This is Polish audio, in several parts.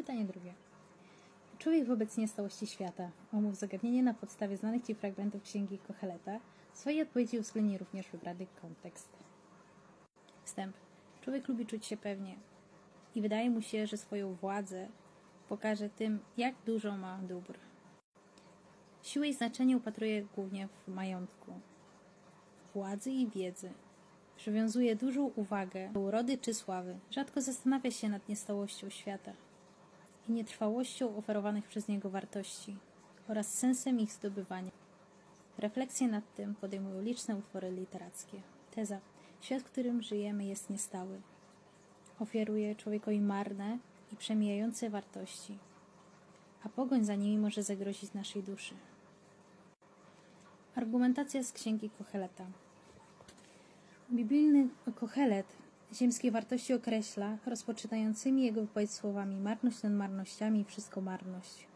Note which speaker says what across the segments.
Speaker 1: Pytanie drugie. Człowiek wobec niestałości świata. Omów zagadnienie na podstawie znanych Ci fragmentów księgi Kocheleta. W swojej odpowiedzi uwzględnij również wybrany kontekst. Wstęp. Człowiek lubi czuć się pewnie i wydaje mu się, że swoją władzę pokaże tym, jak dużo ma dóbr. Siłę i znaczenie upatruje głównie w majątku, władzy i wiedzy. Przywiązuje dużą uwagę do urody czy sławy. Rzadko zastanawia się nad niestałością świata i nietrwałością oferowanych przez niego wartości oraz sensem ich zdobywania. Refleksje nad tym podejmują liczne utwory literackie. Teza. Świat, w którym żyjemy, jest niestały. Oferuje człowiekowi marne i przemijające wartości, a pogoń za nimi może zagrozić naszej duszy. Argumentacja z księgi Kocheleta. Biblijny Kochelet ziemskie wartości określa, rozpoczynającymi jego wypowiedź słowami marność nad marnościami wszystko marność.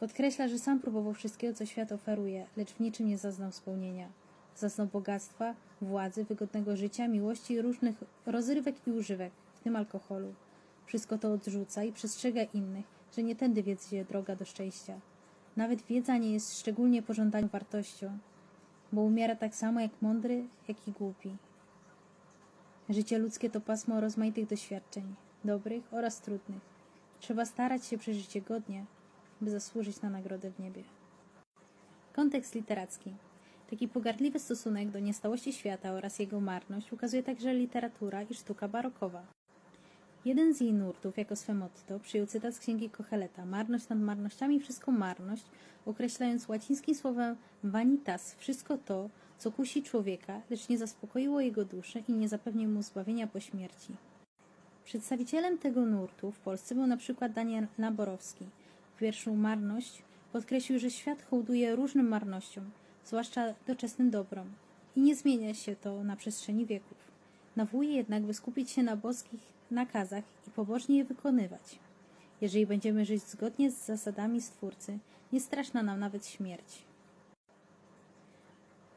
Speaker 1: Podkreśla, że sam próbował wszystkiego, co świat oferuje, lecz w niczym nie zaznał spełnienia. Zaznał bogactwa, władzy, wygodnego życia, miłości różnych rozrywek i używek, w tym alkoholu. Wszystko to odrzuca i przestrzega innych, że nie tędy wiedzie droga do szczęścia. Nawet wiedza nie jest szczególnie pożądaną wartością, bo umiera tak samo jak mądry, jak i głupi. Życie ludzkie to pasmo rozmaitych doświadczeń, dobrych oraz trudnych. Trzeba starać się przeżyć je godnie, by zasłużyć na nagrodę w niebie. Kontekst literacki. Taki pogardliwy stosunek do niestałości świata oraz jego marność ukazuje także literatura i sztuka barokowa. Jeden z jej nurtów, jako swe motto, przyjął cytat z księgi Kocheleta Marność nad marnościami, wszystko marność, określając łacińskim słowem vanitas wszystko to, co kusi człowieka, lecz nie zaspokoiło jego duszy i nie zapewni mu zbawienia po śmierci. Przedstawicielem tego nurtu w Polsce był na przykład Daniel Naborowski. W wierszu Marność podkreślił, że świat hołduje różnym marnościom, zwłaszcza doczesnym dobrom, i nie zmienia się to na przestrzeni wieków. Nawołuje jednak, by skupić się na boskich nakazach i pobożnie je wykonywać. Jeżeli będziemy żyć zgodnie z zasadami Stwórcy, nie straszna nam nawet śmierć.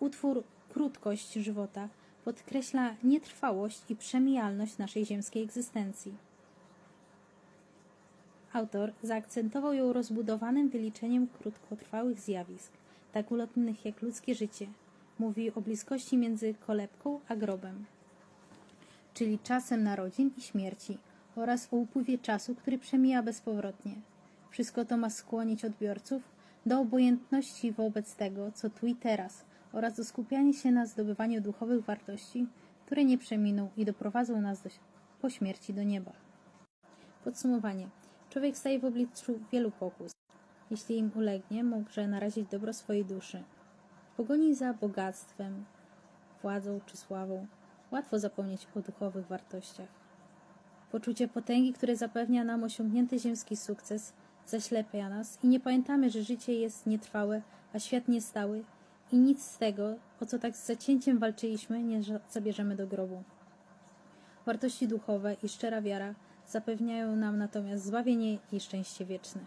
Speaker 1: Utwór Krótkość żywota podkreśla nietrwałość i przemijalność naszej ziemskiej egzystencji. Autor zaakcentował ją rozbudowanym wyliczeniem krótkotrwałych zjawisk, tak ulotnych jak ludzkie życie. Mówi o bliskości między kolebką a grobem, czyli czasem narodzin i śmierci, oraz o upływie czasu, który przemija bezpowrotnie. Wszystko to ma skłonić odbiorców do obojętności wobec tego, co tu i teraz, oraz do skupiania się na zdobywaniu duchowych wartości, które nie przeminą i doprowadzą nas do, po śmierci do nieba. Podsumowanie. Człowiek staje w obliczu wielu pokus. Jeśli im ulegnie, może narazić dobro swojej duszy. W pogoni za bogactwem, władzą czy sławą łatwo zapomnieć o duchowych wartościach. Poczucie potęgi, które zapewnia nam osiągnięty ziemski sukces, zaślepia nas i nie pamiętamy, że życie jest nietrwałe, a świat niestały i nic z tego, o co tak z zacięciem walczyliśmy, nie zabierzemy do grobu. Wartości duchowe i szczera wiara zapewniają nam natomiast zbawienie i szczęście wieczne.